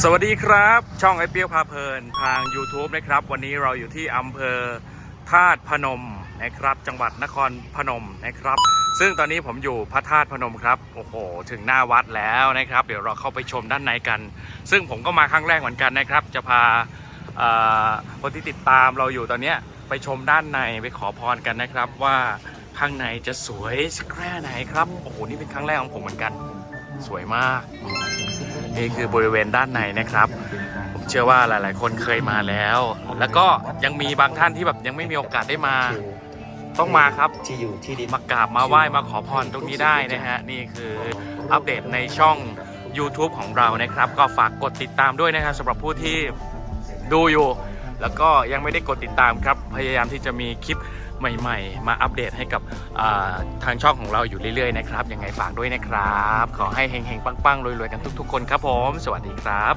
สวัสดีครับ ช่องไอเปียวพาเพลินทาง YouTube นะครับ วันนี้เราอยู่ที่อำเภอธาตุพนมนะครับ จังหวัดนครพนมนะครับ ซึ่งตอนนี้ผมอยู่พระธาตุพนมครับ โอ้โห ถึงหน้าวัดแล้วนะครับ เดี๋ยวเราเข้าไปชมด้านในกัน ซึ่งผมก็มาครั้งแรกเหมือนกันนะครับ จะพาคนที่ติดตามเราอยู่ตอนนี้ไปชมด้านในไปขอพรกันนะครับ ว่าข้างในจะสวยสักแค่ไหนครับ โอ้โห นี่เป็นครั้งแรกของผมเหมือนกัน สวยมาก นี่คือบริเวณด้านในนะครับ ผมเชื่อว่าหลาย ๆ คนเคยมาแล้ว แล้วก็ยังมีบางท่านที่แบบยังไม่มีโอกาสได้มา ต้องมาครับที่อยู่ที่ดินมากราบมาไหว้มาขอพรตรงนี้ได้นะฮะนี่คืออัปเดตในช่อง YouTube ของเรานะครับ ก็ฝากกดติดตามด้วยนะครับสำหรับผู้ที่ดูอยู่ แล้วก็ยังไม่ได้กดติดตามครับ พยายามที่จะมีคลิป ใหม่ๆ มาอัปเดตให้กับทางช่องของเราอยู่เรื่อยๆนะครับยังไงฝากด้วยนะครับ ขอให้เฮงๆปังๆรวยๆกันทุกๆคนครับผม สวัสดีครับ